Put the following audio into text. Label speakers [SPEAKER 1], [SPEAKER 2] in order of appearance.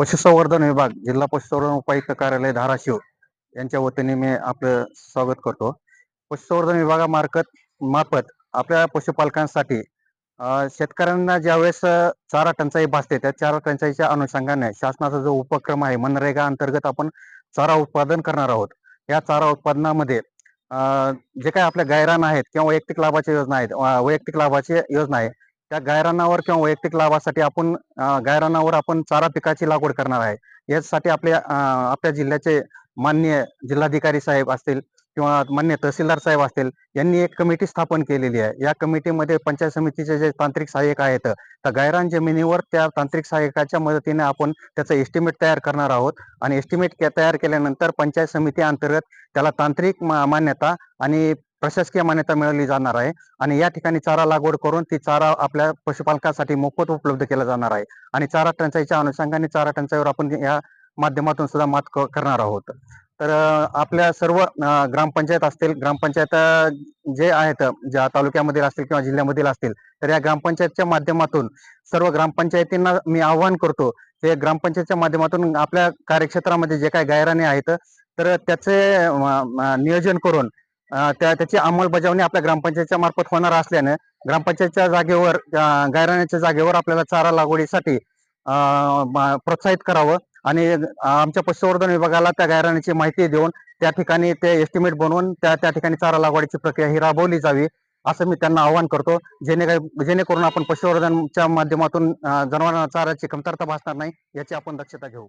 [SPEAKER 1] पशुसंवर्धन विभाग जिल्हा पशुसंवर्धन उपायुक्त कार्यालय धाराशिव यांच्या वतीने मी आपलं स्वागत करतो. पशुसंवर्धन विभागामार्फत मार्फत आपल्या पशुपालकांसाठी शेतकऱ्यांना ज्यावेळेस चारा टंचाई भासते त्या चारा टंचाईच्या अनुषंगाने शासनाचा जो उपक्रम आहे मनरेगा अंतर्गत आपण चारा उत्पादन करणार आहोत. या चारा उत्पादनामध्ये जे काही आपल्या गायरान आहेत किंवा वैयक्तिक लाभाच्या योजना आहेत वैयक्तिक लाभाची योजना आहे त्या गायरानावर किंवा वैयक्तिक लाभासाठी आपण गायरानावर आपण चारा पिकाची लागवड करणार आहे. यासाठी आपल्या आपल्या जिल्ह्याचे मान्य जिल्हाधिकारी साहेब असतील किंवा मान्य तहसीलदार साहेब असतील यांनी एक कमिटी स्थापन केलेली आहे. या कमिटीमध्ये पंचायत समितीचे जे तांत्रिक सहाय्यक आहेत त्या गायरान जमिनीवर त्या तांत्रिक सहाय्यकाच्या मदतीने आपण त्याचं एस्टिमेट तयार करणार आहोत. आणि एस्टिमेट तयार केल्यानंतर पंचायत समिती अंतर्गत त्याला तांत्रिक मा- मान्यता आणि प्रशासकीय मान्यता मिळवली जाणार आहे. आणि या ठिकाणी चारा लागवड करून ती चारा आपल्या पशुपालकांसाठी मोफत उपलब्ध केला जाणार आहे. आणि चारा टंचाईच्या अनुषंगाने चारा टंचाईवर आपण या माध्यमातून सुद्धा मात करणार आहोत. तर आपल्या सर्व ग्रामपंचायत असतील ग्रामपंचायत जे आहेत ज्या तालुक्यामधील असतील किंवा जिल्ह्यामधील असतील तर या ग्रामपंचायतच्या माध्यमातून सर्व ग्रामपंचायतींना मी आवाहन करतो ते ग्रामपंचायतच्या माध्यमातून आपल्या कार्यक्षेत्रामध्ये जे काही गायराने आहेत तर त्याचे नियोजन करून त्या त्याची अंमलबजावणी आपल्या ग्रामपंचायतच्या मार्फत होणार असल्याने ग्रामपंचायतच्या जागेवर गायराण्याच्या जागेवर आपल्याला चारा लागवडीसाठी प्रोत्साहित करावं आणि आमच्या पशुसंवर्धन विभागाला त्या गायराण्याची माहिती देऊन त्या ठिकाणी ते एस्टिमेट बनवून त्या त्या ठिकाणी चारा लागवडीची प्रक्रिया ही राबवली जावी असं मी त्यांना आवाहन करतो. जेणे जेणेकरून आपण पशुसंवर्धनच्या माध्यमातून जनावरांना चाऱ्याची कमतरता भासणार नाही याची आपण दक्षता घेऊ.